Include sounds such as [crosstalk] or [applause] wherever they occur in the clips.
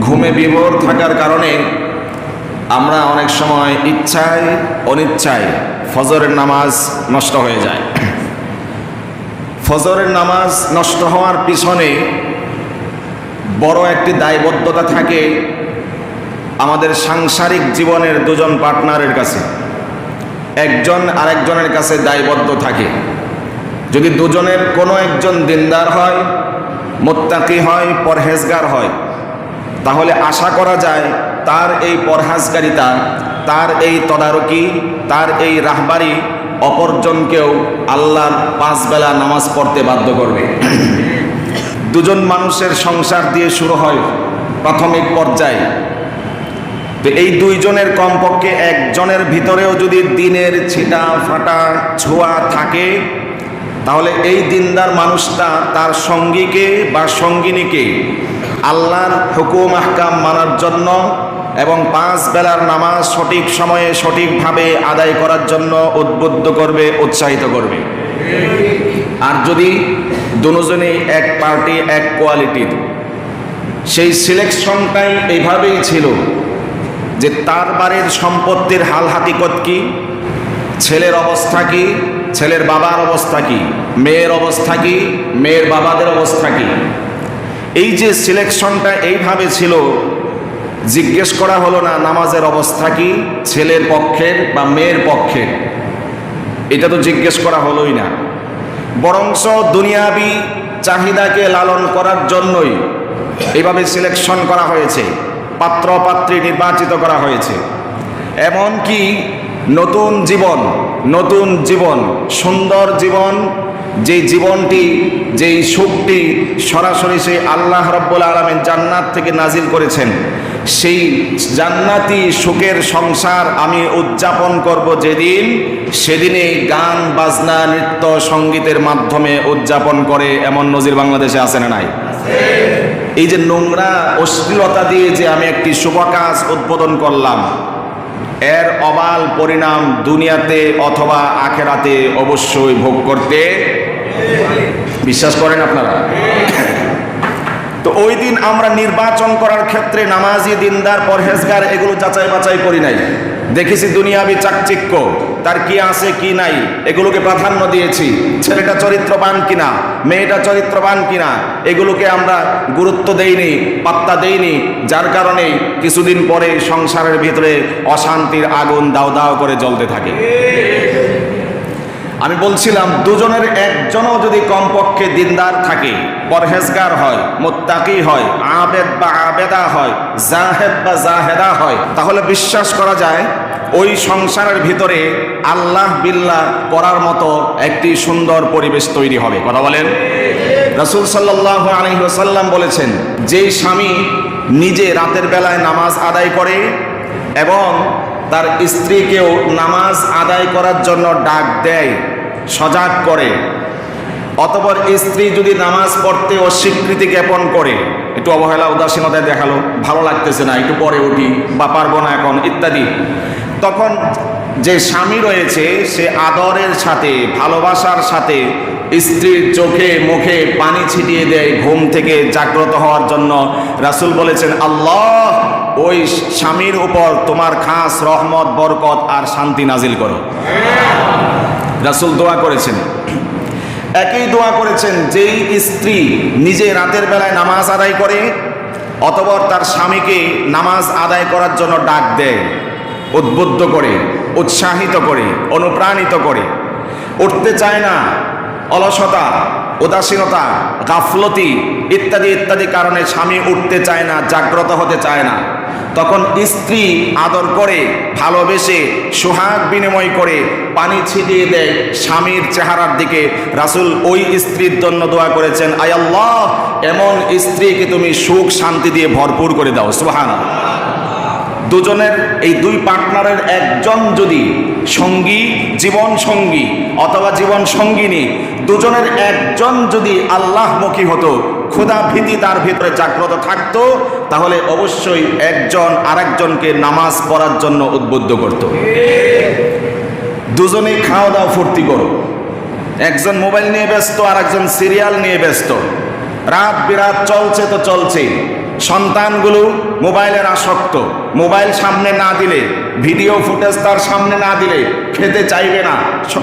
ঘুমে বিভোর থাকার কারণে আমরা অনেক সময় ইচ্ছায়, অনিচ্ছায় ফজরের নামাজ নষ্ট হয়ে যায়। ফজরের নামাজ নষ্ট হওয়ার পিছনে বড় একটি দায়বদ্ধতা থাকে আমাদের সাংসারিক জীবনের দুজন পার্টনারের কাছে। একজন আরেকজনের কাছে দায়বদ্ধ থাকে। যদি দুজনের কোনো একজন দিনদার হয়, মোত্তাকি হয়, পরহেজগার হয় তাহলে আশা করা যায় তার এই পরহাজগারিতা, তার এই তদারকি, তার এই রাহবারি অপরজনকেও আল্লাহর পাঁচ বেলা নামাজ পড়তে বাধ্য করবে। দুজন মানুষের সংসার দিয়ে শুরু হয় প্রাথমিক পর্যায়ে। তো এই দুইজনের কমপক্ষে একজনের ভিতরেও যদি দিনের ছিটা ফাটা ছোঁয়া থাকে, তাহলে এই দিনদার মানুষটা তার সঙ্গীকে বা সঙ্গিনীকে আল্লাহর হুকুম, আহকাম মানার জন্য এবং পাঁচ বেলার নামাজ সঠিক সময়ে সঠিকভাবে আদায় করার জন্য উদ্বুদ্ধ করবে, উৎসাহিত করবে। আর যদি দুজনেই এক পার্টি, এক কোয়ালিটির সেই সিলেকশনটাই এইভাবেই ছিল যে তার বাড়ির সম্পত্তির হাল হাতিকত কি, ছেলের অবস্থা কি, ছেলের বাবার অবস্থা কি, মেয়ের অবস্থা কি, মেয়ের বাবাদের অবস্থা কি। এই যে সিলেকশনটা এইভাবে ছিল, জিজ্ঞেস করা হলো না নামাজের অবস্থা কি, ছেলের পক্ষের বা মেয়ের পক্ষের? এটা তো জিজ্ঞেস করা হলোই না। বরংস দুনিয়াবি চাহিদাকে লালন করার জন্যই এইভাবে সিলেকশন করা হয়েছে, পাত্র পাত্রী নির্বাচিত করা হয়েছে। এমনকি নতুন জীবন নতুন জীবন, সুন্দর জীবন যে জীবনটি, যেই সুখটি সরাসরি সেই আল্লাহ রব্বুল আলমের জান্নাত থেকে নাজিল করেছেন, সেই জান্নাতি সুখের সংসার আমি উদযাপন করব যেদিন সেদিনে গান, বাজনা, নৃত্য, সঙ্গীতের মাধ্যমে উদযাপন করে এমন নজির বাংলাদেশে আসে না নাই? এই যে নোংরা অশ্লীলতা দিয়ে যে আমি একটি শুভ কাজ উদ্বোধন করলাম এর অবাল পরিণাম দুনিয়াতে অথবা আখেরাতে অবশ্যই ভোগ করতে বিশ্বাস করেন আপনারা? তো ওই দিন আমরা নির্বাচন করার ক্ষেত্রে নামাজি, দিনদার, পরহেজগার এগুলো যাচাই বাছাই করি নাই। দেখেছি দুনিয়াবি চাকচিক্য। তার কি আছে, কি নাই, এগুলোকে প্রাধান্য দিয়েছি। ছেলেটা চরিত্রবান কিনা, মেয়েটা চরিত্রবান কিনা, এগুলোকে আমরা গুরুত্ব দেইনি, পাত্তা দেইনি। যার কারণে কিছুদিন পরে সংসারের ভিতরে অশান্তির আগুন দাও দাও করে জ্বলতে থাকে। আমি বলছিলাম, দুজনের একজনও যদি কমপক্ষে দিনদার থাকে, পরহেজগার হয়, মোত্তাকি হয়, আবেদ বা আবেদা হয়, জাহেদ বা জাহেদা হয়, তাহলে বিশ্বাস করা যায়, ওই সংসারের ভিতরে আল্লাহ বিল্লাহ করার মতো একটি সুন্দর পরিবেশ তৈরি হবে। কথা বলেন? রসুল সাল্লাহ আলহিহাসাল্লাম বলেছেন, যেই স্বামী নিজে রাতের বেলায় নামাজ আদায় করে এবং তার স্ত্রীকেও নামাজ আদায় করার জন্য ডাক দেয় সজাগ করে। অতপর স্ত্রী যদি নামাজ পড়তে অস্বীকৃতি জ্ঞাপন করে, একটু অবহেলা উদাসীনতায় দেখাল, ভালো লাগতেছে না, একটু পরে উঠি, বা পারব না এখন, ইত্যাদি। তখন যে স্বামী রয়েছে, সে আদরের সাথে, ভালোবাসার সাথে স্ত্রীর চোখে, মুখে পানি ছিটিয়ে দেয়, ঘুম থেকে জাগ্রত হওয়ার জন্য। রাসুল বলেছেন, আল্লাহ, ওই স্বামীর উপর তোমার খাস রহমত, বরকত আর শান্তি নাজিল করো। রাসুল দোয়া করেছেন। একই দোয়া করেছেন যেই স্ত্রী নিজে রাতের বেলায় নামাজ আদায় করে অতপর তার স্বামীকে নামাজ আদায় করার জন্য ডাক দেয়, উদ্বুদ্ধ করে, উৎসাহিত করে, অনুপ্রাণিত করে। উঠতে চায় না, অলসতা, উদাসীনতা, গাফলতি ইত্যাদি ইত্যাদি কারণে স্বামী উঠতে চায় না, জাগ্রত হতে চায় না। তখন স্ত্রী আদর করে, ভালোবেসে, সোহাগ বিনিময় করে পানি ছিটিয়ে দেয় স্বামীর চেহারার দিকে। রাসুল ওই স্ত্রীর জন্য দোয়া করেছেন আয়াল্লাহ এমন স্ত্রীকে তুমি সুখ শান্তি দিয়ে ভরপুর করে দাও। সুহান দুজনের, এই দুই পার্টনারের একজন যদি সঙ্গী, জীবন সঙ্গী অথবা জীবন সঙ্গিনী, দুজনের একজন যদি আল্লাহমুখী হতো ক্ষুধা ভীতি তার ভিতরে জাগ্রত থাকতো, তাহলে অবশ্যই একজন আরেকজনকে নামাজ পড়ার জন্য উদ্বুদ্ধ করত। দুজনে খাওয়া দাওয়া ফুর্তি করো। একজন মোবাইল নিয়ে ব্যস্ত আর একজন সিরিয়াল নিয়ে ব্যস্ত। রাত বিরাত চলছে তো চলছে সন্তানগুলো মোবাইলের আসক্ত। মোবাইল সামনে না দিলে, ভিডিও ফুটেজ তার সামনে না দিলে খেতে চাইবে না।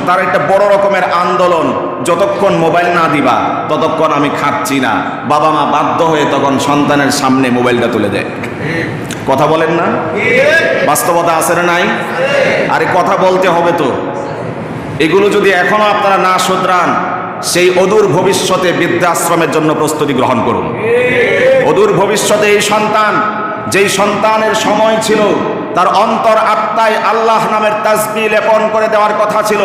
তার একটা বড় রকমের আন্দোলন যতক্ষণ মোবাইল না দিবা, ততক্ষণ আমি খাচ্ছি না। বাবা মা বাধ্য হয়ে তখন সন্তানের সামনে মোবাইলটা তুলে দেয়। কথা বলেন না? বাস্তবতা আছে না নাই? আরে কথা বলতে হবে তো। এগুলো যদি এখনও আপনারা না শুধরান, সেই অদূর ভবিষ্যতে বৃদ্ধাশ্রমের জন্য প্রস্তুতি গ্রহণ করুন। অদূর ভবিষ্যতে এই সন্তান, যেই সন্তানের সময় ছিল, তার অন্তর আত্মায় আল্লাহ নামের তাসবি লেপন করে দেওয়ার কথা ছিল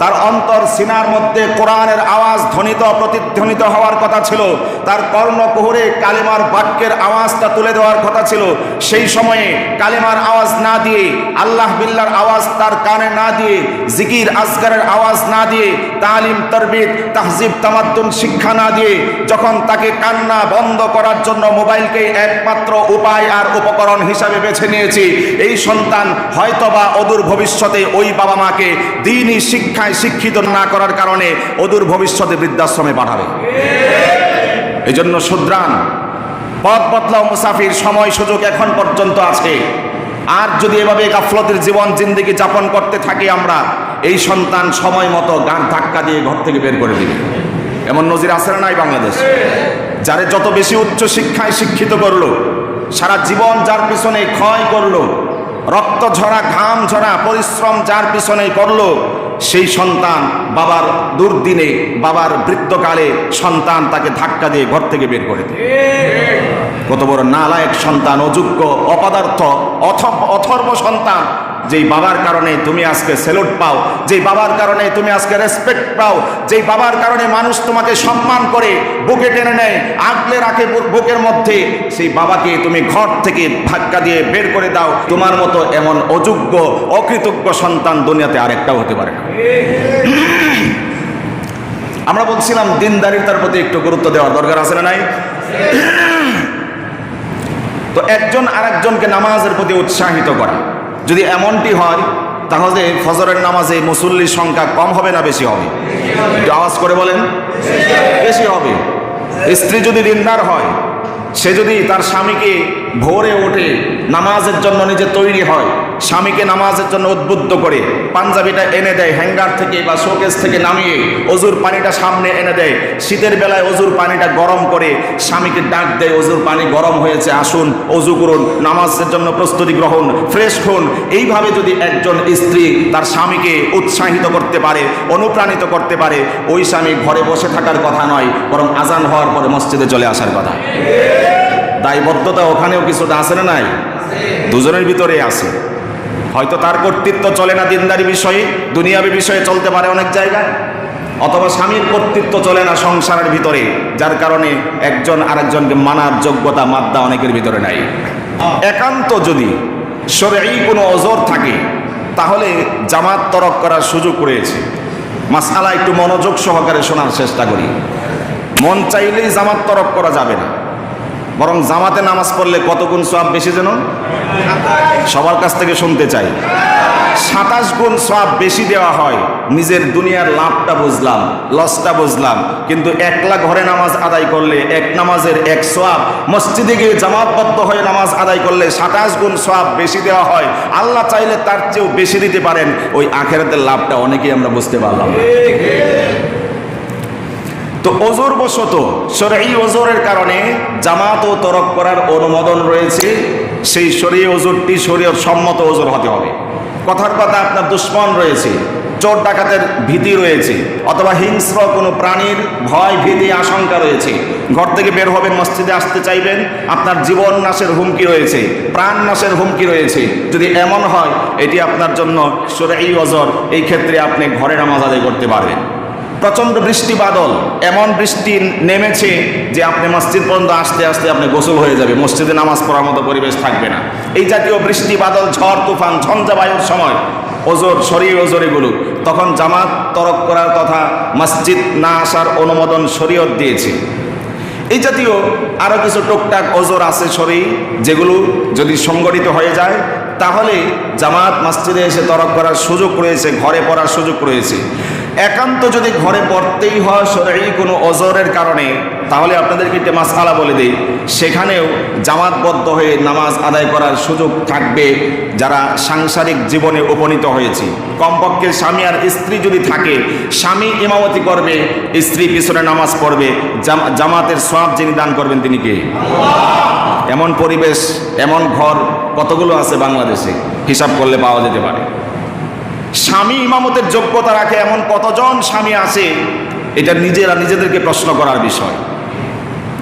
তার অন্তর সিনার মধ্যে কোরআনের আওয়াজ ধ্বনিত, প্রতিধ্বনিত হওয়ার কথা ছিল। তার কর্ণকুহরে কালিমার বাক্যের আওয়াজটা তুলে দেওয়ার কথা ছিল। সেই সময়ে কালিমার আওয়াজ না দিয়ে, আল্লাহ বিল্লার আওয়াজ তার কানে না দিয়ে, জিকির আজগারের আওয়াজ না দিয়ে, তালিম তরবিদ তাহজিব, তামাদ্দুন, শিক্ষা না দিয়ে, যখন তাকে কান্না বন্ধ করার জন্য মোবাইলকে একমাত্র উপায় আর উপকরণ হিসাবে বেছে নিয়েছি, এই সন্তান হয়তোবা অদূর ভবিষ্যতে ওই বাবা মাকে দিনই শিক্ষায় শিক্ষিত না করার কারণে অদূর ভবিষ্যতে বৃদ্ধাশ্রমে পাঠাবে। এই জন্য শুদ্রান পথ বদলাও মুসাফির, সময় সুযোগ এখন পর্যন্ত আছে। আর যদি এভাবে গাফলতের জীবন জিন্দিগি যাপন করতে থাকি আমরা, এই সন্তান সময় মতো গান ধাক্কা দিয়ে ঘর থেকে বের করে দিবে। এমন নজির আছে না নাই বাংলাদেশ? যারে যত বেশি উচ্চ শিক্ষায় শিক্ষিত করল, সারা জীবন যার পিছনে ক্ষয় করল, রক্ত ঝরা, ঘাম ঝরা, পরিশ্রম যার পিছনে করল সেই সন্তান বাবার দুর্দিনে, বাবার বৃত্তকালে সন্তান তাকে ধাক্কা দিয়ে ঘর থেকে বের করে দেয়। কত বড় নালায়ক সন্তান, অযোগ্য, অপদার্থ, অথ- অথর্ব সন্তান। যেই বাবার কারণে তুমি আজকে সেলুট পাও, যেই বাবার কারণে তুমি আজকে রেসপেক্ট পাও, যেই বাবার কারণে মানুষ তোমাকে সম্মান করে, বুকে টেনে নেয়, আগলে রাখে বুকের মধ্যে, সেই বাবাকে তুমি ঘর থেকে ধাক্কা দিয়ে বের করে দাও। তোমার মতো এমন অযোগ্য, অকৃতজ্ঞ সন্তান দুনিয়াতে আরেকটাও হতে পারে আমরা বলছিলাম দিনদারিতার প্রতি একটু গুরুত্ব দেওয়ার দরকার আছে না নাই? তো একজন আরেকজনকে নামাজের প্রতি উৎসাহিত করা। যদি এমনটি হয়, তাহলে ফজরের নামাজে মুসল্লির সংখ্যা কম হবে না বেশি হবে? আওয়াজ করে বলেন। বেশি হবে। স্ত্রী যদি দিনদার হয়, সে যদি তার স্বামীকে ভোরে ওঠে, নামাজের জন্য নিজে তৈরি হয়। স্বামীকে নামাজের জন্য উদ্বুদ্ধ করে, পাঞ্জাবিটা এনে দেয় হ্যাঙ্গার থেকে বা শোকেস থেকে নামিয়ে, অজুর পানিটা সামনে এনে দেয়। শীতের বেলায় অজুর পানিটা গরম করে, স্বামীকে ডাক দেয়, অজুর পানি গরম হয়েছে, আসুন, অজু করুন, নামাজের জন্য প্রস্তুতি গ্রহণ, ফ্রেশ হন। এইভাবে যদি একজন স্ত্রী তার স্বামীকে উৎসাহিত করতে পারে, অনুপ্রাণিত করতে পারে, ওই স্বামী ঘরে বসে থাকার কথা নয়, বরং আজান হওয়ার পরে মসজিদে চলে আসার কথা। দায়বদ্ধতা ওখানেও কিছুটা আছে না নাই? দুজনের ভিতরে আছে। হয়তো তার কর্তৃত্ব চলে না দিনদারি বিষয়ে, দুনিয়াবি বিষয়ে চলতে পারে অনেক জায়গায়। অথবা স্বামীর কর্তৃত্ব চলে না সংসারের ভিতরে, যার কারণে একজন আরেকজনকে মানার যোগ্যতা, মাদ্দা অনেকের ভিতরে নাই। একান্ত যদি শরীর কোনো অজর থাকে, তাহলে জামাত তরক করার সুযোগ রয়েছে। মাসালা একটু মনোযোগ সহকারে শোনার চেষ্টা করি। মন চাইলেই জামাত তরক করা যাবে না। বরং জামাতে নামাজ পড়লে কত গুণ সব বেশি যেন সবার কাছ থেকে শুনতে চাই সাতাশ গুণ সব বেশি দেওয়া হয়, নিজের দুনিয়ার লাভটা বুঝলাম, লসটা বুঝলাম, কিন্তু একলা ঘরে নামাজ আদায় করলে এক নামাজের এক সোয়াব মসজিদে গিয়ে জামাতবদ্ধ হয়ে নামাজ আদায় করলে সাতাশ গুণ সোয়াব বেশি দেওয়া হয়, আল্লাহ চাইলে তার চেয়েও বেশি দিতে পারেন, ওই আখেরাতের লাভটা অনেকেই আমরা বুঝতে পারলাম। তো ওজোর বশত সরাই ওজোরের কারণে জামাত ও তরক করার অনুমোদন রয়েছে, সেই শরীয় ওজোরটি শরীয় সম্মত ওজোর হতে হবে। কথার কথা আপনার দুশ্মন রয়েছে, চোর ডাকাতের ভীতি রয়েছে, অথবা হিংস্র কোনো প্রাণীর ভয়, ভীতি, আশঙ্কা রয়েছে। ঘর থেকে বের হবেন, মসজিদে আসতে চাইবেন, আপনার জীবন নাশের হুমকি রয়েছে, প্রাণ নাশের হুমকি রয়েছে। যদি এমন হয়, এটি আপনার জন্য সরাই ওজর এই ক্ষেত্রে আপনি ঘরে নামাজ আদায় করতে পারবেন। প্রচণ্ড বৃষ্টি বাদল, এমন বৃষ্টি নেমেছে যে আপনি মসজিদ পর্যন্ত আসতে আসতে আপনি গোসল হয়ে যাবে, মসজিদে নামাজ পড়ার মতো পরিবেশ থাকবে না। এই জাতীয় বৃষ্টি বাদল, ঝড়, তুফান, ঝঞ্ঝাবায়ুর সময়, ওজোর, শরীর ওজোর এগুলো, তখন জামাত তরক করার কথা মসজিদ না আসার অনুমোদন শরীয়ত দিয়েছে। এই জাতীয় আরও কিছু টুকটাক ওজোর আছে শরীর, যেগুলো যদি সংগঠিত হয়ে যায়, তাহলে জামাত মসজিদে এসে তরক করার সুযোগ রয়েছে, ঘরে পড়ার সুযোগ রয়েছে। একান্ত যদি ঘরে পড়তেই হয় শরীর কোনো অজরের কারণে, তাহলে আপনাদেরকে একটা মাসালা বলে দিই। সেখানেও জামাতবদ্ধ হয়ে নামাজ আদায় করার সুযোগ থাকবে যারা সাংসারিক জীবনে উপনীত হয়েছে। কমপক্ষে স্বামী আর স্ত্রী যদি থাকে, স্বামী ইমামতি করবে, স্ত্রী পিছনে নামাজ পড়বে জামাতের সব যিনি দান করবেন তিনি কে? এমন পরিবেশ, এমন ঘর কতগুলো আছে বাংলাদেশে? হিসাব করলে পাওয়া যেতে পারে। স্বামী ইমামতের যোগ্যতা রাখে এমন কতজন স্বামী আছে? এটা নিজেরা নিজেদেরকে প্রশ্ন করার বিষয়।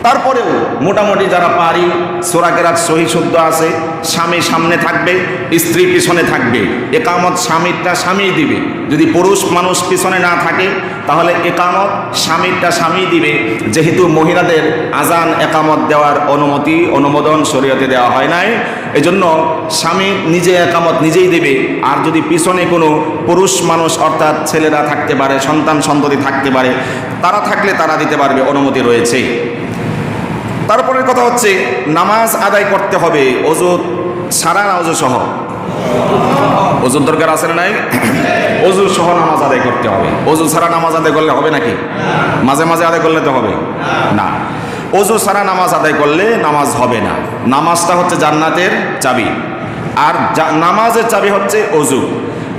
তারপরেও মোটামুটি যারা পারি, সোরাকেরাত সহি শুদ্ধ আছে, স্বামী সামনে থাকবে, স্ত্রী পিছনে থাকবে। একামত স্বামীরটা স্বামী দিবে। যদি পুরুষ মানুষ পিছনে না থাকে, তাহলে একামত স্বামীরটা স্বামী দিবে। যেহেতু মহিলাদের আজান একামত দেওয়ার অনুমতি, অনুমোদন শরীয়তে দেওয়া হয় নাই, এজন্য স্বামী নিজে একামত নিজেই দেবে। আর যদি পিছনে কোনো পুরুষ মানুষ অর্থাৎ ছেলেরা থাকতে পারে, সন্তান সন্ততি থাকতে পারে, তারা থাকলে তারা দিতে পারবে, অনুমতি রয়েছে। তারপরের কথা হচ্ছে, নামাজ আদায় করতে হবে অজু সারা না অজু সহ। অজুর দরকার আছে না নাই? [coughs] অজু সহ নামাজ আদায় করতে হবে। অজু সারা নামাজ আদায় করলে হবে নাকি? মাঝে মাঝে আদায় করলে তো হবে। না। অজু সারা নামাজ আদায় করলে নামাজ হবে না। নামাজটা হচ্ছে জান্নাতের চাবি। আর নামাজের চাবি হচ্ছে অজু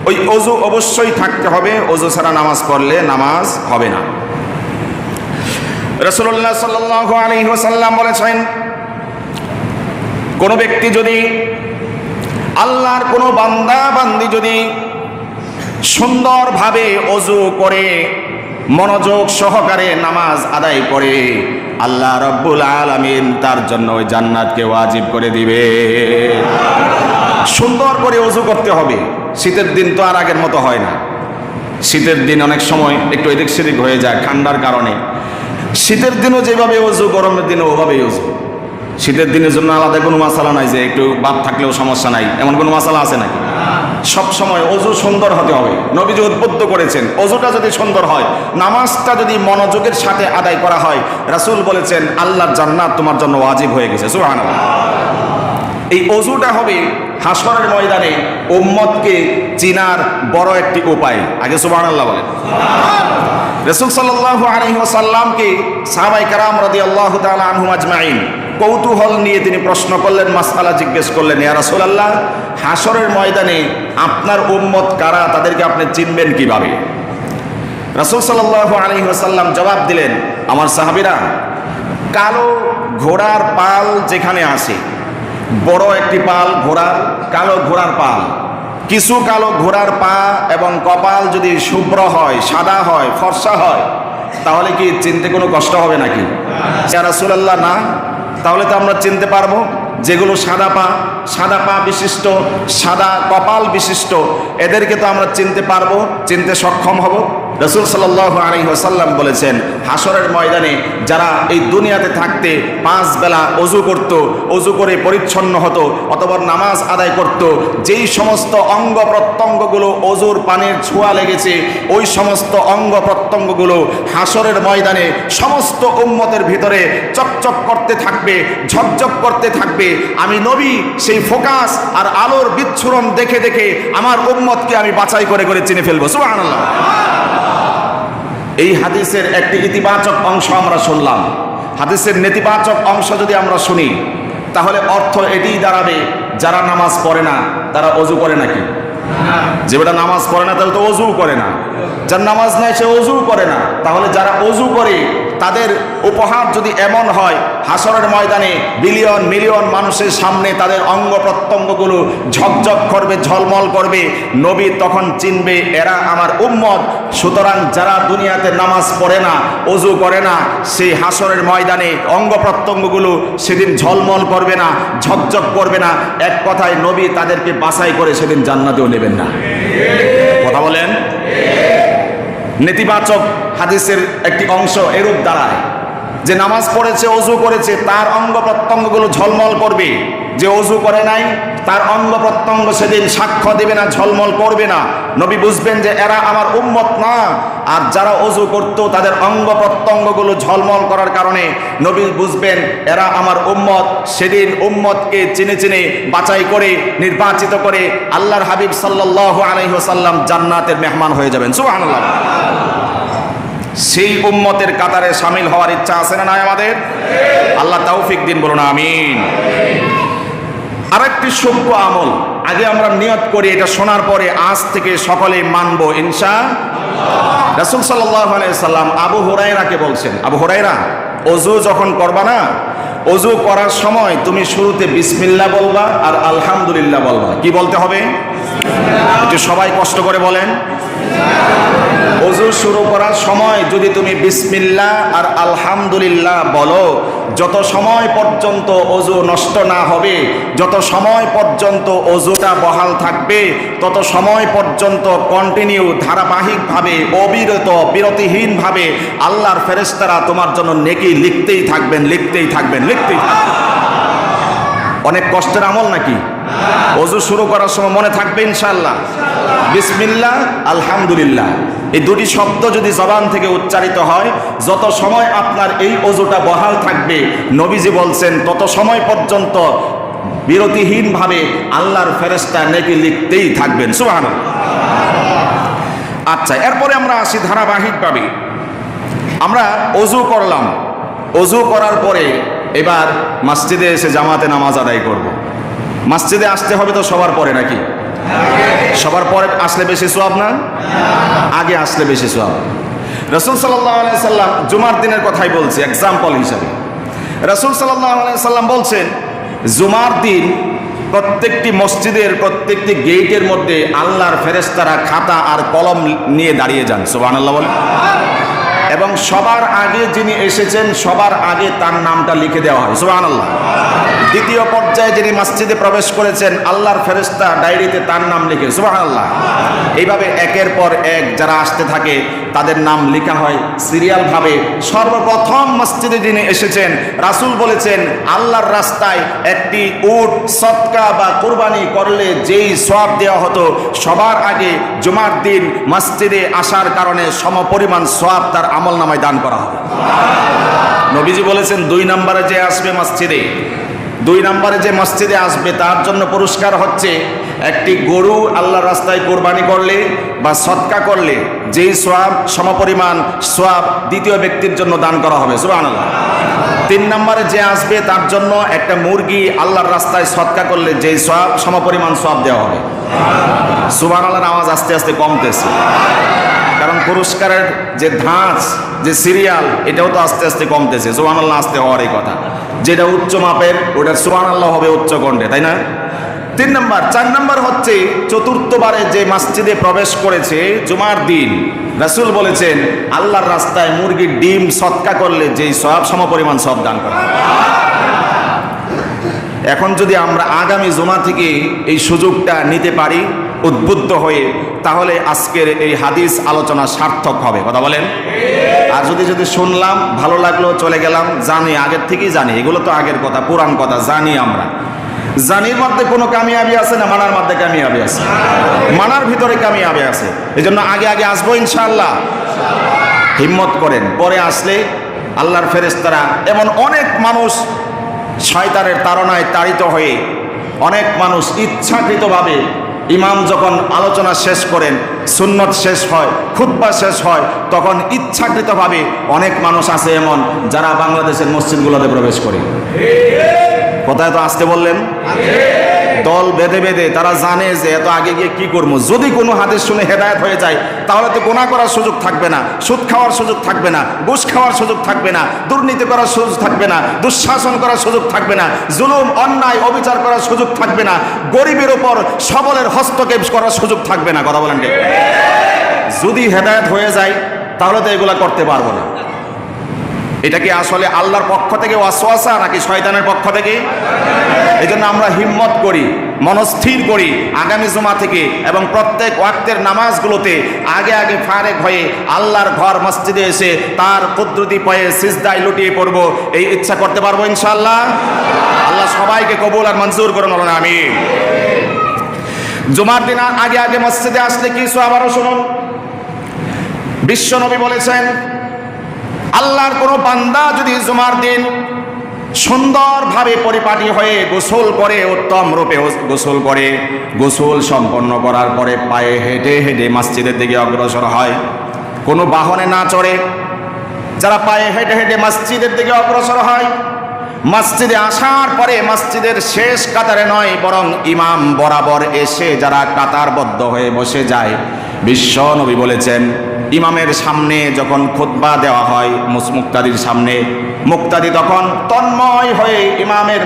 ওই অজু অবশ্যই থাকতে হবে অজু ছাড়া নামাজ পড়লে নামাজ হবে না। রসুল্লাহ সাল্লাহ আলী ওসাল্লাম বলেছেন, কোনো ব্যক্তি যদি আল্লাহর কোনো বান্দা বান্দি যদি সুন্দরভাবে অজু করে, মনোযোগ সহকারে নামাজ আদায় করে, আল্লাহ রব্বুল আলামিন তার জন্য ওই জান্নাতকে ওয়াজিব করে দিবে। সুন্দর করে অজু করতে হবে, শীতের দিন তো আর আগের মতো হয় না। শীতের দিন অনেক সময় একটু এদিক সেদিক হয়ে যায়, ঠান্ডার কারণে। শীতের দিনও যেভাবে অজু গরমের দিনও ওভাবেই অজু শীতের দিনের জন্য আলাদা কোনো মশালা নাই যে একটু বাদ থাকলেও সমস্যা নাই। এমন কোনো মশালা আছে নাকি? সব সময় অজু সুন্দর হতে হবে। নবীজি উদ্বুদ্ধ করেছেন অজুটা যদি সুন্দর হয়, নামাজটা যদি মনোযোগের সাথে আদায় করা হয়, রাসুল বলেছেন, আল্লাহর জান্নাত তোমার জন্য ওয়াজিব হয়ে গেছে। সুবহানাল্লাহ। এই অজুটা হবে হাসরের ময়দানে উম্মতকে চিনার বড় একটি উপায়। আগে সুবহানাল্লাহ বলেন। রসুল সাল্লাহ আলহিহাসাল্লামকে সাহাবাই কারাম রদি আল্লাহ আনহু আজমাইন কৌতূহল নিয়ে তিনি প্রশ্ন করলেন মাসালা জিজ্ঞেস করলেন, ইয়া রাসূলুল্লাহ হাসরের ময়দানে আপনার উম্মত কারা? তাদেরকে আপনি চিনবেন কীভাবে? রাসূল সাল্লাহ আলহিহাসাল্লাম জবাব দিলেন, আমার সাহাবিরা, কালো ঘোড়ার পাল যেখানে আসে বড় একটি পাল, ঘোড়ার, কালো ঘোড়ার পাল। কিছু কালো ঘোড়ার পা এবং কপাল যদি শুভ্র হয়, সাদা হয়, ফর্সা হয়, তাহলে কি চিনতে কোনো কষ্ট হবে নাকি? রাসুলাল্লাহ, না। তাহলে তো আমরা চিনতে পারব যেগুলো সাদা পা সাদা পা বিশিষ্ট, সাদা কপাল বিশিষ্ট, এদেরকে তো আমরা চিনতে পারব, চিনতে সক্ষম হব। রসুল সাল্লাহ আলী ওসাল্লাম বলেছেন হাসরের ময়দানে যারা এই দুনিয়াতে থাকতে পাঁচ বেলা অজু করত, অজু করে পরিচ্ছন্ন হতো অথবা নামাজ আদায় করত, যেই সমস্ত অঙ্গ প্রত্যঙ্গগুলো অজুর পানের ছোঁয়া লেগেছে, ওই সমস্ত অঙ্গ প্রত্যঙ্গগুলো হাসরের ময়দানে সমস্ত উম্মতের ভিতরে চকচক করতে থাকবে, ঝকঝক করতে থাকবে। আমি নবী, সেই ফোকাস আর আলোর বিচ্ছুরণ দেখে দেখে আমার উম্মতকে আমি বাছাই করে করে চিনে ফেলব। সুবহানাল্লাহ। এই হাদিসের একটি ইতিবাচক অংশ আমরা শুনলাম। হাদিসের নেতিবাচক অংশ যদি আমরা শুনি, তাহলে অর্থ এটিই দাঁড়াবে, যারা নামাজ পড়ে না, তারা অজু করে নাকি? যে বেটা নামাজ পড়ে না, তাহলে তো অজু করে না। যার নামাজ নাই, সে অজু করে না। তাহলে যারা অজু করে তাদের উপহার যদি এমন হয়, হাসরের ময়দানে বিলিয়ন, মিলিয়ন মানুষের সামনে তাদের অঙ্গ প্রত্যঙ্গগুলো ঝকঝক করবে, ঝলমল করবে। নবী তখন চিনবে, এরা আমার উম্মত। সুতরাং যারা দুনিয়াতে নামাজ পড়ে না, অজু করে না, সেই হাসরের ময়দানে অঙ্গ প্রত্যঙ্গগুলো সেদিন ঝলমল করবে না, ঝকঝক করবে না। এক কথায় নবী তাদেরকে বাছাই করে সেদিন জান্নাতেও নেবেন না। কথা বলেন? নেতিবাচক হাদিসের একটি অংশ এরূপ দাঁড়ায়। যে নামাজ পড়েছে, অজু করেছে, তার অঙ্গ প্রত্যঙ্গগুলো ঝলমল করবে। যে অজু করে নাই, তার অঙ্গ প্রত্যঙ্গ সেদিন সাক্ষ্য দেবে না, ঝলমল করবে না। নবী বুঝবেন যে এরা আমার উম্মত না। আর যারা অজু করত, তাদের অঙ্গ প্রত্যঙ্গগুলো ঝলমল করার কারণে নবী বুঝবেন, এরা আমার উম্মত। সেদিন উম্মতকে চিনে চিনে বাছাই করে, নির্বাচিত করে আল্লাহর হাবিব সাল্লাহ আলহিহসাল্লাম জান্নাতের মেহমান হয়ে যাবেন। সুবহানাল্লাহ। সেই উম্মতের কাতারে সামিল হওয়ার ইচ্ছা আছে না নাই আমাদের? আল্লাহ তৌফিক দিন বলুন, আমিন। আরেকটি সভ্য আমল, আগে আমরা নিয়ত করি, এটা শোনার পরে আজ থেকে সকলে মানব, ইনশা রাসুল সাল্লাম আবু হুরাইরাকে বলছেন, আবু হুরাইরা অজু যখন করবা না অজু করার সময় তুমি শুরুতে বিসমিল্লা বলবা আর আলহামদুলিল্লাহ বলবা। কি বলতে হবে? একটু সবাই কষ্ট করে বলেন। অজু শুরু করার সময় যদি তুমি বিসমিল্লা আর আলহামদুলিল্লাহ বলো, যত সময় পর্যন্ত অজু নষ্ট না হবে, যত সময় পর্যন্ত অজুটা বহাল থাকবে, তত সময় পর্যন্ত কন্টিনিউ ধারাবাহিকভাবে, অবিরত, বিরতিহীনভাবে আল্লাহর ফেরেস্তারা তোমার জন্য নেকি লিখতেই থাকবেন লিখতেই থাকবেন, লিখতেই অনেক কষ্টের আমল নাকি? অজু শুরু করার সময় মনে থাকবে ইনশাল্লাহ বিসমিল্লাহ, আলহামদুলিল্লাহ। এই দুটি শব্দ যদি জবান থেকে উচ্চারিত হয়, যত সময় আপনার এই অজুটা বহাল থাকবে, নবীজি বলছেন, তত সময় পর্যন্ত বিরতিহীনভাবে আল্লাহর ফেরেস্তা নেকি লিখতেই থাকবেন। সুবহান আচ্ছা এরপরে আমরা আসি ধারাবাহিকভাবে। আমরা অজু করলাম। অজু করার পরে এবার মসজিদে এসে জামাতে নামাজ আদায় করব। মসজিদে আসতে হবে তো সবার পরে নাকি? সবার পরে আসলে বেশি সোয়াব না? আগে আসলে বেশি সোয়াব। রসুল সাল্লাম জুমার দিনের কথাই বলছি এক্সাম্পল হিসাবে। রসুল সাল্লাম বলছেন, জুমার দিন প্রত্যেকটি মসজিদের, প্রত্যেকটি গেটের মধ্যে আল্লাহর ফেরেস্তারা খাতা আর কলম নিয়ে দাঁড়িয়ে যান। সোবান আল্লাহ বলেন। এবং সবার আগে যিনি এসেছেন, সবার আগে তার নামটা লিখে দেওয়া হয়। সুবাহ আল্লাহ দ্বিতীয় পর্যায়ে যিনি মসজিদে প্রবেশ করেছেন, আল্লাহর ফেরেস্তা ডায়েরিতে তার নাম লিখে সুবাহ আল্লাহ এইভাবে একের পর এক যারা আসতে থাকে, তাদের নাম লেখা হয় সিরিয়ালভাবে। সর্বপ্রথম মসজিদে যিনি এসেছেন, রাসুল বলেছেন, আল্লাহর রাস্তায় একটি উট, সৎকা বা কোরবানি করলে যেই সব দেওয়া হতো, সবার আগে জুমার দিন মসজিদে আসার কারণে সমপরিমাণ সব তার আমল নামায় দান করা হবে। নবীজি বলেছেন, দুই নম্বরে যে আসবে মসজিদে, দুই নম্বরে যে মসজিদে আসবে, তার জন্য পুরস্কার হচ্ছে একটি গরু আল্লাহর রাস্তায় কোরবানি করলে বা সৎকা করলে যেই সোয়াব সমপরিমাণ সোয়াব দ্বিতীয় ব্যক্তির জন্য দান করা হবে। সুবাহ তিন নম্বরে যে আসবে, তার জন্য একটা মুরগি আল্লাহর রাস্তায় সৎকা করলে যেই সোয়াব সমপরিমাণ সোয়াব দেওয়া হবে। সুবাহ আল্লাহর আওয়াজ আস্তে আস্তে কমতেছে। কারণ পুরস্কারের যে ধাঁচ, যে সিরিয়াল, এটাও তো আস্তে আস্তে কমতেছে। সুবান আল্লাহ আসতে হওয়ার এই কথা। যেটা উচ্চ মাপের ওটা সুবান আল্লাহ হবে উচ্চ কণ্ঠে, তাই না? তিন নম্বর, চার নম্বর হচ্ছে চতুর্থবারে যে মসজিদে প্রবেশ করেছে জুমার দিন, রাসুল বলেছেন, আল্লাহর রাস্তায় মুরগির ডিম সৎকা করলে যেই সব সম পরিমাণ সব দান করা। এখন যদি আমরা আগামী জমা থেকে এই সুযোগটা নিতে পারি উদ্বুদ্ধ হয়ে, তাহলে আজকের এই হাদিস আলোচনা সার্থক হবে। কথা বলেন? আর যদি যদি শুনলাম, ভালো লাগল, চলে গেলাম, জানি, আগের থেকেই জানি, এগুলো তো আগের কথা পুরান কথা, জানি আমরা। জানির মধ্যে কোনো কামিয়াবি আছে না মানার মধ্যে কামিয়াবি আছে? মানার ভিতরে কামিয়াবি আছে। এই জন্য আগে আগে আসব ইনশাল্লাহ হিম্মত করেন, পরে আসলে আল্লাহর ফেরেস্তারা এমন অনেক মানুষ শয়তানের তাড়নায় তাড়িত হয়ে, অনেক মানুষ ইচ্ছাকৃতভাবে ইমাম যখন আলোচনা শেষ করেন, সুন্নত শেষ হয় খুদ্া শেষ হয়, তখন ইচ্ছাকৃতভাবে অনেক মানুষ আছে এমন যারা বাংলাদেশের মসজিদগুলোতে প্রবেশ করে। কোথায় তো আসতে বললেন? দল বেঁধে বেঁধে তারা জানে যে এত আগে গিয়ে কি করব। যদি কোনো হাতের শুনে হেদায়ত হয়ে যায়, তাহলে তো গোনা করার সুযোগ থাকবে না, সুদ খাওয়ার সুযোগ থাকবে না, ঘুষ খাওয়ার সুযোগ থাকবে না, দুর্নীতি করার সুযোগ থাকবে না, দুঃশাসন করার সুযোগ থাকবে না, জুলুম, অন্যায়, অবিচার করার সুযোগ থাকবে না, গরিবের ওপর সবলের হস্তক্ষেপ করার সুযোগ থাকবে না। কথা বলেন যদি হেদায়ত হয়ে যায়, তাহলে তো এগুলা করতে পারব না। এটা কি আসলে আল্লাহর পক্ষ থেকে ওয়াসওয়াসা নাকি শয়তানের পক্ষ থেকে? এই জন্য আমরা হিম্মত করি, মনস্থির করি আগামী জমা থেকে এবং প্রত্যেক ওয়াক্তের নামাজগুলোতে আগে আগে ফারেক হয়ে আল্লাহর ঘর মসজিদে এসে তার কুদরতি পয়ে সিজদায় লুটিয়ে পড়ব, এই ইচ্ছা করতে পারব ইনশাআল্লাহ? আল্লাহ সবাইকে কবুল আর মঞ্জুর করুন আমি জুমার দিন আগে আগে মসজিদে আসলে কিছু আবারও শুনুন? বিশ্বনবী বলেছেন আল্লাহর কোনো বান্দা যদি জুমার দিন সুন্দরভাবে পরিপাটি হয়ে গোসল করে, উত্তম রূপে গোসল করে, গোসল সম্পন্ন করার পরে পায়ে হেঁটে হেঁটে মসজিদের দিকে অগ্রসর হয়। কোনো বাহনে না চড়ে যারা পায়ে হেঁটে হেঁটে মসজিদের দিকে অগ্রসর হয়, মসজিদে আসার পরে মসজিদের শেষ কাতারে নয়, বরং ইমাম বরাবর এসে যারা কাতারবদ্ধ হয়ে বসে যায়, বিশ্ব নবী বলেছেন ইমামের সামনে যখন খোদবা দেওয়া হয়, মুস- মুক্তাদির সামনে, মুক্তাদি তখন তন্ময় হয়ে ইমামের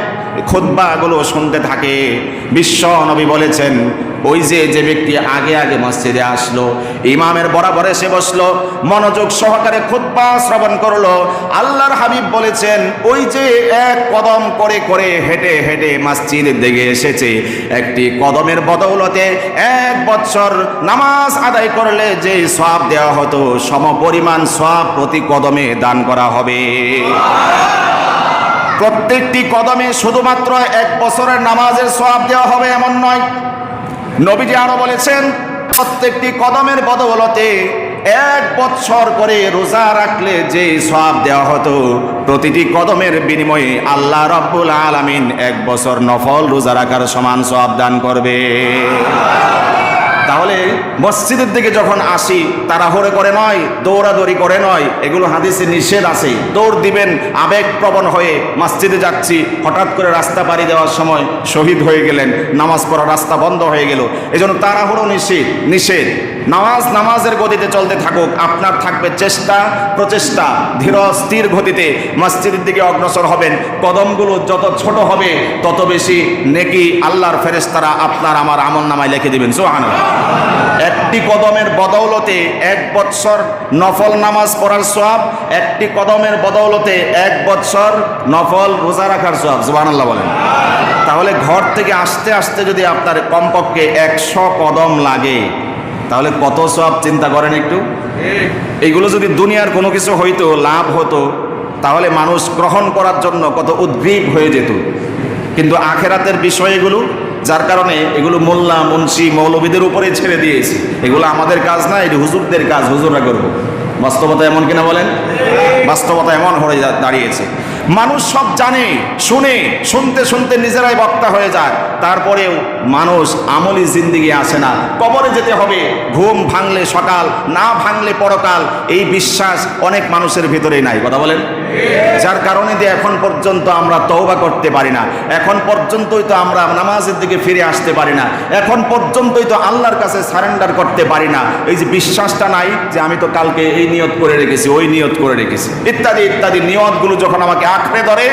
খোদবাগুলো শুনতে থাকে। বিশ্ব নবী বলেছেন ওই যে যে ব্যক্তি আগে আগে মসজিদে আসলো, ইমামের বরাবর এসে বসল, মনোযোগ সহকারে খুতবা শ্রবণ করল, আল্লাহর হাবিব বলেছেন, ওই যে এক কদম করে করে হেঁটে হেঁটে মসজিদের দিকে এসেছে, একটি কদমের বদৌলতে এক বছর নামাজ আদায় করলে যে সব দেওয়া হতো, সমপরিমাণ সব প্রতি কদমে দান করা হবে। প্রত্যেকটি কদমে শুধুমাত্র এক বছরের নামাজের সব দেওয়া হবে এমন নয় নবীজি আরও বলেছেন, প্রত্যেকটি কদমের বদৌলতে এক বছর করে রোজা রাখলে যে সব দেওয়া হতো, প্রতিটি কদমের বিনিময়ে আল্লাহ রব্বুল আলামিন এক বছর নফল রোজা রাখার সমান সব দান করবে। তাহলে মসজিদের দিকে যখন আসি, তাড়াহুড়ো করে নয়, দৌড়াদৌড়ি করে নয়, এগুলো হাদিসে নিষেধ আছে। দৌড় দিবেন, আবেগপ্রবণ হয়ে মসজিদে যাচ্ছি, হঠাৎ করে রাস্তা পাড়ি দেওয়ার সময় শহীদ হয়ে গেলেন, নামাজ পড়ার রাস্তা বন্ধ হয়ে গেল। এজন্য তাড়াহুড়ো নিষেধ নিষেধ। নামাজ নামাজের গতিতে চলতে থাকুক, আপনার থাকবে চেষ্টা, প্রচেষ্টা, ধীর স্থির গতিতে মসজিদের দিকে অগ্রসর হবেন। কদমগুলো যত ছোট হবে, তত বেশি নেকি আল্লাহর ফেরেস্তারা আপনার আমার আমল নামায় লিখে দিবেন। সোহান একটি কদমের বদৌলতে এক বৎসর নফল নামাজ পড়ার সব একটি কদমের বদৌলতে এক বৎসর নফল রোজা রাখার সব জুবান আল্লাহ বলেন। তাহলে ঘর থেকে আসতে আসতে যদি আপনার কমপক্ষে একশো কদম লাগে তাহলে কত সব চিন্তা করেন একটু? এইগুলো যদি দুনিয়ার কোনো কিছু হইতো, লাভ হতো, তাহলে মানুষ গ্রহণ করার জন্য কত উদ্গ্রীব হয়ে যেত। কিন্তু আখেরাতের বিষয় এগুলো যার কারণে এগুলো মোল্লা, মুন্সি মৌলবীদের উপরে ছেড়ে দিয়েছি। এগুলো আমাদের কাজ না, এটি হুজুরদের কাজ, হুজুররা করব। বাস্তবতা এমন কিনা বলেন? বাস্তবতা এমন হয়ে দাঁড়িয়েছে। মানুষ সব জানে, শুনে, শুনতে শুনতে নিজেরাই বক্তা হয়ে যায়। তারপরেও মানুষ আমলি জিন্দিগি আসে না। কবরে যেতে হবে, ঘুম ভাঙলে সকাল, না ভাঙলে পরকাল, এই বিশ্বাস অনেক মানুষের ভিতরেই নাই। কথা বলেন। যার কারণে যে এখন পর্যন্ত আমরা তওবা করতে পারি না, এখন পর্যন্তই তো আমরা নামাজের দিকে ফিরে আসতে পারি না, এখন পর্যন্তই তো আল্লাহর কাছে সারেন্ডার করতে পারি না, এই যে বিশ্বাসটা নাই যে আমি তো কালকে এই নিয়ত করে রেখেছি, ওই নিয়ত করে রেখেছি, ইত্যাদি ইত্যাদি নিয়তগুলো যখন আমাকে আঁকড়ে ধরে,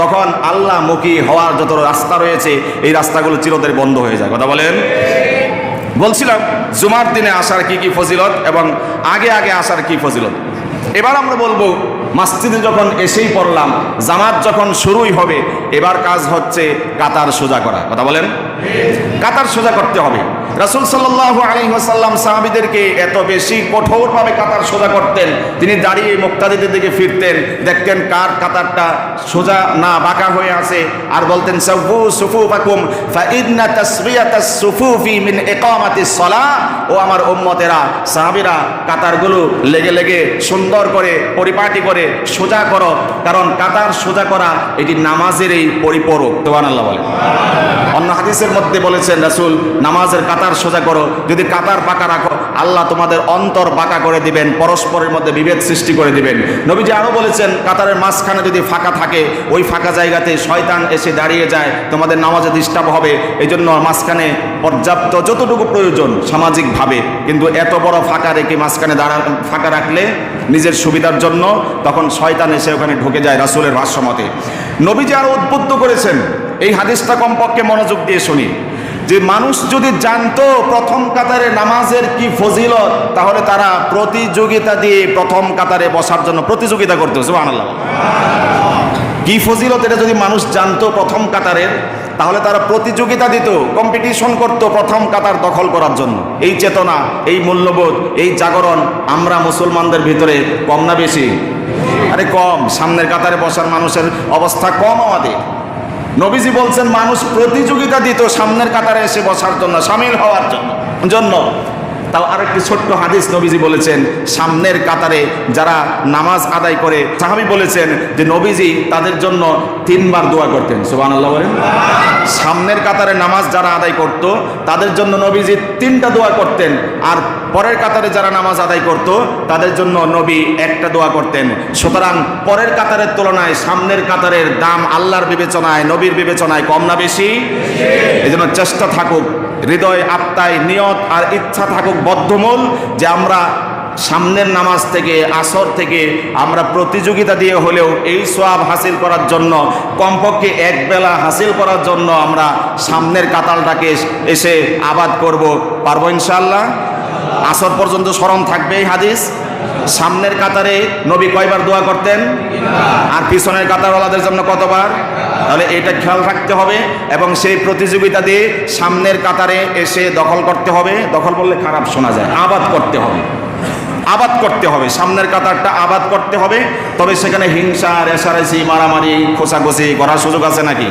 তখন আল্লাহ মুখী হওয়ার যত রাস্তা রয়েছে, এই রাস্তাগুলো চিরতরে বন্ধ হয়ে যায়, কথা বলেন? বলছিলাম, জুমার দিনে আসার কি কি ফজিলত এবং আগে আগে আসার কি ফজিলত? এবার আমরা বলব মসজিদে যখন এসেই পড়লাম জামাত যখন শুরুই হবে এবার কাজ হচ্ছে কাতার সোজা করা। কথা বলেন? কাতার সোজা করতে হবে। রাসুল সাল্লাহ আলী ওসাল্লাম সাহাবিদেরকে এত বেশি কঠোরভাবে কাতার সোজা করতেন, তিনি দাঁড়িয়ে মুক্তাদিদের দিকে ফিরতেন, দেখতেন কার কাতারটা সোজা না বাঁকা হয়ে আছে, আর বলতেন সফু সুফু ফাকুম মিন ইকামাতিস ও আমার উম্মতেরা, সাহাবীরা, কাতারগুলো লেগে লেগে সুন্দর করে, পরিপাটি করে সোজা করো, কারণ কাতার সোজা করা এটি নামাজের এই পরিপূরক। আল্লাহ বলে অন্য হাদিসের মধ্যে বলেছেন, রাসূল, নামাজের কাতার সোজা করো। যদি কাতার পাকা রাখো, আল্লাহ তোমাদের অন্তর বাঁকা করে দিবেন, পরস্পরের মধ্যে বিভেদ সৃষ্টি করে দিবেন। নবীজি আরও বলেছেন, কাতারের মাঝখানে যদি ফাঁকা থাকে, ওই ফাঁকা জায়গাতে শয়তান এসে দাঁড়িয়ে যায়, তোমাদের নামাজে ডিস্টার্ব হবে। এই জন্য মাঝখানে পর্যাপ্ত যতটুকু প্রয়োজন সামাজিকভাবে। কিন্তু এত বড় ফাঁকা রেখে মাঝখানে দাঁড়া, ফাঁকা রাখলে নিজের সুবিধার জন্য তখন শয়তান এসে ওখানে ঢুকে যায় রাসুলের ভাষ্যমতে। নবীজি আরও উদ্বুদ্ধ করেছেন, এই হাদিসটা কমপক্ষে মনোযোগ দিয়ে শুনি। যে মানুষ যদি জানতো প্রথম কাতারে নামাজের কি ফজিলত, তাহলে তারা প্রতিযোগিতা দিয়ে প্রথম কাতারে বসার জন্য প্রতিযোগিতা করতো, সুবহানাল্লাহ। কি ফজিলত এটা যদি মানুষ জানতো প্রথম কাতারের তাহলে তারা প্রতিযোগিতা দিত কম্পিটিশন করত প্রথম কাতার দখল করার জন্য। এই চেতনা, এই মূল্যবোধ, এই জাগরণ আমরা মুসলমানদের ভিতরে কম না বেশি? আরে কম, সামনের কাতারে বসার মানুষের অবস্থা কম আমাদের। নবীজি বলছেন মানুষ প্রতিযোগিতা দিত সামনের কাতারে এসে বসার জন্য সামিল হওয়ার জন্য। জন্য। তাও আরেকটি ছোট্ট হাদিস নবীজি বলেছেন, সামনের কাতারে যারা নামাজ আদায় করে, সাহাবি বলেছেন যে নবীজি তাদের জন্য তিনবার দোয়া করতেন। সুবান আল্লাহ বলেন। সামনের কাতারে নামাজ যারা আদায় করত, তাদের জন্য নবীজি তিনটা দোয়া করতেন। আর পরের কাতারে যারা নামাজ আদায় করত, তাদের জন্য নবী একটা দোয়া করতেন। সুতরাং পরের কাতারের তুলনায় সামনের কাতারের দাম আল্লাহর বিবেচনায়, নবীর বিবেচনায় কম না বেশি? এই জন্য চেষ্টা থাকুক হৃদয়, আত্মায় নিয়ত আর ইচ্ছা থাকুক বদ্ধমূল যে আমরা সামনের নামাজ থেকে, আসর থেকে আমরা প্রতিযোগিতা দিয়ে হলেও এই সব হাসিল করার জন্য, কমপক্ষে এক বেলা হাসিল করার জন্য আমরা সামনের কাতালটাকে এসে আবাদ করব। পারব ইনশাল্লাহ আসর পর্যন্ত স্মরণ থাকবে এই হাদিস? সামনের কাতারে নবী কয়বার দোয়া করতেন? আর পিছনের কাতারওয়ালাদের জন্য কতবার? তাহলে এটা খেয়াল রাখতে হবে এবং সেই প্রতিযোগিতা দিয়ে সামনের কাতারে এসে দখল করতে হবে। দখল বললে খারাপ শোনা যায়। আবাদ করতে হবে। আবাদ করতে হবে। সামনের কাতারটা আবাদ করতে হবে। তবে সেখানে হিংসা, রেশারেশি, মারামারি খোসাখুসি করার সুযোগ আছে নাকি?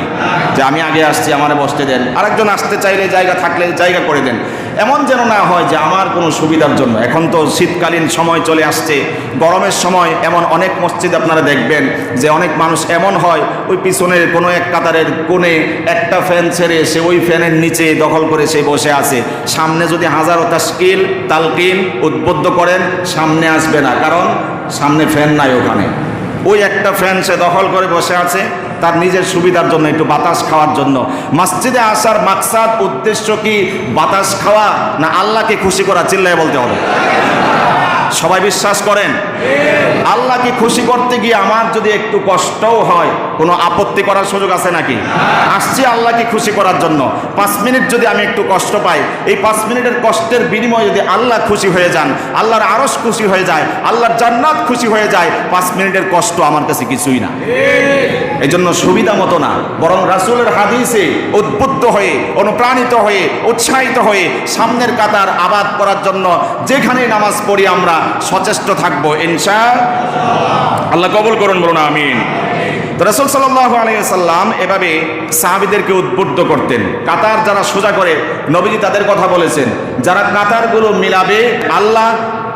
যে আমি আগে আসছি, আমার বসতে দেন। আরেকজন আসতে চাইলে জায়গা থাকলে জায়গা করে দেন। এমন যেন না হয় যে আমার কোনো সুবিধার জন্য। এখন তো শীতকালীন সময় চলে আসছে, গরমের সময় এমন অনেক মসজিদ আপনারা দেখবেন যে অনেক মানুষ এমন হয়, ওই পিছনের কোনো এক কাতারের কোণে একটা ফ্যান ছেড়ে সে ওই ফ্যানের নিচে দখল করে সে বসে আছে। সামনে যদি হাজারো তাস্কিল তালকিন উদ্বুদ্ধ করেন, সামনে আসবে না। কারণ সামনে ফ্যান নাই ওখানে। ওই একটা ফ্যান সে দখল করে বসে আছে তার নিজের সুবিধার জন্য, একটু বাতাস খাওয়ার জন্য। মসজিদে আসার মাকসাদ, উদ্দেশ্য কি বাতাস খাওয়া না আল্লাহকে খুশি করা, চিল্লায় বলতে হবে। সবাই বিশ্বাস করেন? আল্লাহকে খুশি করতে গিয়ে আমার যদি একটু কষ্টও হয়, কোনো আপত্তি করার সুযোগ আছে নাকি? আসছি আল্লাহকে খুশি করার জন্য। পাঁচ মিনিট যদি আমি একটু কষ্ট পাই, এই পাঁচ মিনিটের কষ্টের বিনিময়ে যদি আল্লাহ খুশি হয়ে যান, আল্লাহর আরস খুশি হয়ে যায়, আল্লাহর জান্নাত খুশি হয়ে যায়, পাঁচ মিনিটের কষ্ট আমার কাছে কিছুই না। এই জন্য সুবিধা মতো না। বরং রাসুলের হাদিসে উদ্বুদ্ধ হয়ে, অনুপ্রাণিত হয়ে, উৎসাহিত হয়ে সামনের কাতার আবাদ করার জন্য যেখানে নামাজ পড়ি আমরা সচেষ্ট থাকব ইনশা আল্লাহ কবুল করুন, বলুন, আমিন। রসুল সাল্লাহ আলাইসাল্লাম এভাবে সাহাবিদেরকে উদ্বুদ্ধ করতেন। কাতার যারা সোজা করে, নবীজি তাদের কথা বলেছেন, যারা কাতারগুলো মিলাবে, আল্লাহ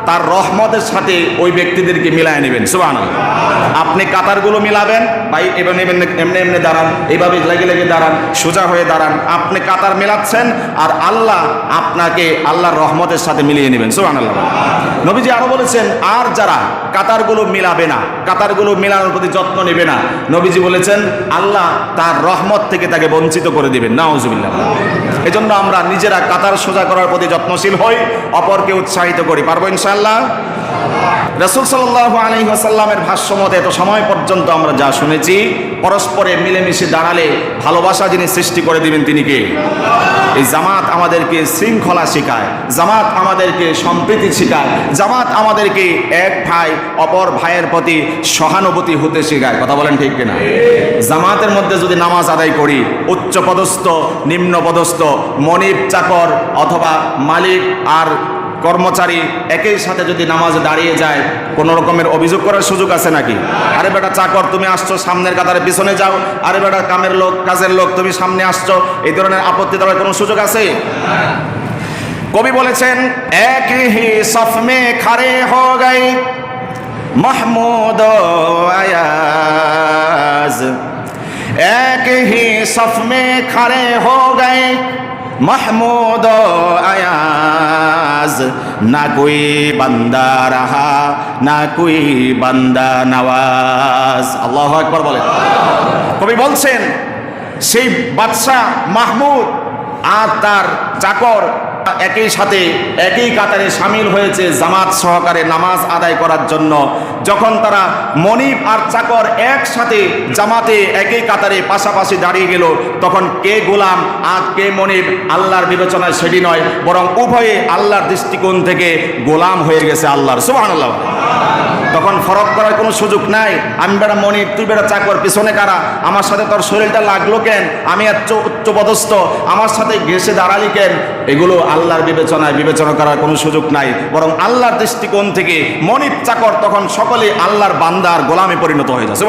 তার রহমতের সাথে ওই ব্যক্তিদেরকে মিলায় নেবেন সুবান আপনি কাতারগুলো মিলাবেন, ভাই এবার নেবেন এমনি এমনি দাঁড়ান, এইভাবে লেগে লেগে দাঁড়ান, সোজা হয়ে দাঁড়ান। আপনি কাতার মিলাচ্ছেন আর আল্লাহ আপনাকে আল্লাহর রহমতের সাথে মিলিয়ে নেবেন আল্লাহ নবীজি আরও বলেছেন, আর যারা কাতারগুলো মিলাবে না, কাতারগুলো মিলানোর প্রতি যত্ন নেবে না, নবীজি বলেছেন, আল্লাহ তার রহমত থেকে তাকে বঞ্চিত করে দিবেন, নাউজুবিল্লাহ। এই জন্য আমরা নিজেরা কাতার সোজা করার প্রতি যত্নশীল হই, অপরকে উৎসাহিত করি, পারব ইনশাল্লাহ রসুল সাল্লাহ আলী আসাল্লামের ভাষ্য মতে এত সময় পর্যন্ত আমরা যা শুনেছি, পরস্পরে মিলেমিশে দাঁড়ালে ভালোবাসা যিনি সৃষ্টি করে দিবেন তিনি কে? এই জামাত আমাদেরকে শৃঙ্খলা শেখায়, জামাত আমাদেরকে সম্প্রীতি শেখায়, জামাত আমাদেরকে এক ভাই অপর ভাইয়ের প্রতি সহানুভূতি হতে শেখায়। কথা বলেন ঠিক কিনা? জামাতের মধ্যে যদি নামাজ আদায় করি উচ্চ পদস্থ নিম্ন পদস্থ মনিব চাকর অথবা মালিক আর কর্মচারী একই সাথে যদি নামাজে দাঁড়িয়ে যায়, কোনো রকমের অভিযোগ করার সুযোগ আছে নাকি? আরে বেটা চাকর, তুমি আসছো সামনের কাতারে, পিছনে যাও। আরে বেটা কামের লোক, কাজের লোক, তুমি সামনে আসছো। এই ধরনের আপত্তি দেওয়ার কোনো সুযোগ আছে? কবি বলেছেন এক হি সফমে খারে হো গাই মাহমুদ আয়াজ। এক হি সফমে খারে হো গাই মাহমুদ আয়াজ। নওয়াজ না কই বান্দা রাহা, না কই বান্দা নওয়াজ আল্লাহ একবার বলে কবি বলছেন, সেই বাদশাহ মাহমুদ আর তার চাকর একই সাথে একই কাতারে সামিল হয়েছে জামাত সহকারে নামাজ আদায় করার জন্য। যখন তারা মনিব আর চাকর একসাথে জামাতে একই কাতারে পাশাপাশি দাঁড়িয়ে গেল, তখন কে গোলাম আর কে মনিব আল্লাহর বিবেচনায় সেটি নয়, বরং উভয়ে আল্লাহর দৃষ্টিকোণ থেকে গোলাম হয়ে গেছে আল্লাহর। সুবাহ আল্লাহ তখন ফরক করার কোনো সুযোগ নাই। আমি বেড়া মনি তুই বেড়া চাকর পিছনে কারা? আমার সাথে তোর শরীরটা লাগল কেন? আমি এত উচ্চপদস্থ, আমার সাথে ঘেসে দাঁড়ালি কেন? এগুলো আল্লাহর বিবেচনায় বিবেচনা করার কোনো সুযোগ নাই। বরং আল্লাহর দৃষ্টিকোণ থেকে মনির চাকর তখন সকলে আল্লাহর বান্দার গোলামে পরিণত হয়ে যাচ্ছে